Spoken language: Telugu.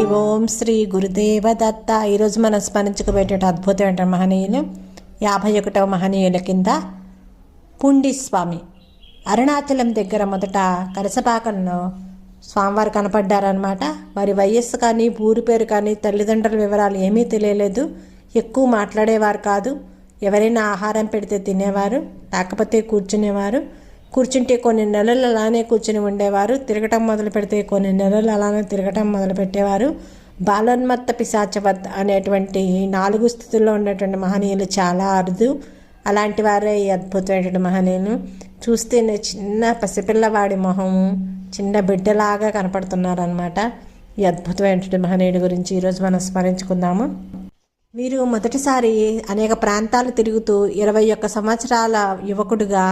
ఓం శ్రీ గురుదేవ దత్త. ఈరోజు మనం స్మరించుకుపోయేట అద్భుతమైన మహనీయులు? యాభై ఒకటవ మహనీయుల కింద పుండిస్వామి అరుణాచలం దగ్గర మొదట కరసపాకంలో స్వామివారు కనపడ్డారనమాట వారి వయస్సు కానీ ఊరి పేరు కానీ తల్లిదండ్రుల వివరాలు ఏమీ తెలియలేదు. ఎక్కువ మాట్లాడేవారు కాదు. ఎవరైనా ఆహారం పెడితే తినేవారు లేకపోతే కూర్చునేవారు. కూర్చుంటే కొన్ని నెలలు అలానే కూర్చుని ఉండేవారు. తిరగటం మొదలు పెడితే కొన్ని నెలలు అలానే తిరగటం మొదలు పెట్టేవారు. బాలోన్మత్త పిశాచవత్ అనేటువంటి నాలుగు స్థితుల్లో ఉన్నటువంటి మహనీయులు చాలా అరుదు. అలాంటి వారే ఈ అద్భుతమైనటువంటి మహనీయులు. చూస్తేనే చిన్న పసిపిల్లవాడి మొహము చిన్న బిడ్డలాగా కనపడుతున్నారనమాట ఈ అద్భుతమైనటువంటి మహనీయుడి గురించి ఈరోజు మనం స్మరించుకుందాము. వీరు మొదటిసారి అనేక ప్రాంతాలు తిరుగుతూ ఇరవై ఒక్క సంవత్సరాల యువకుడుగా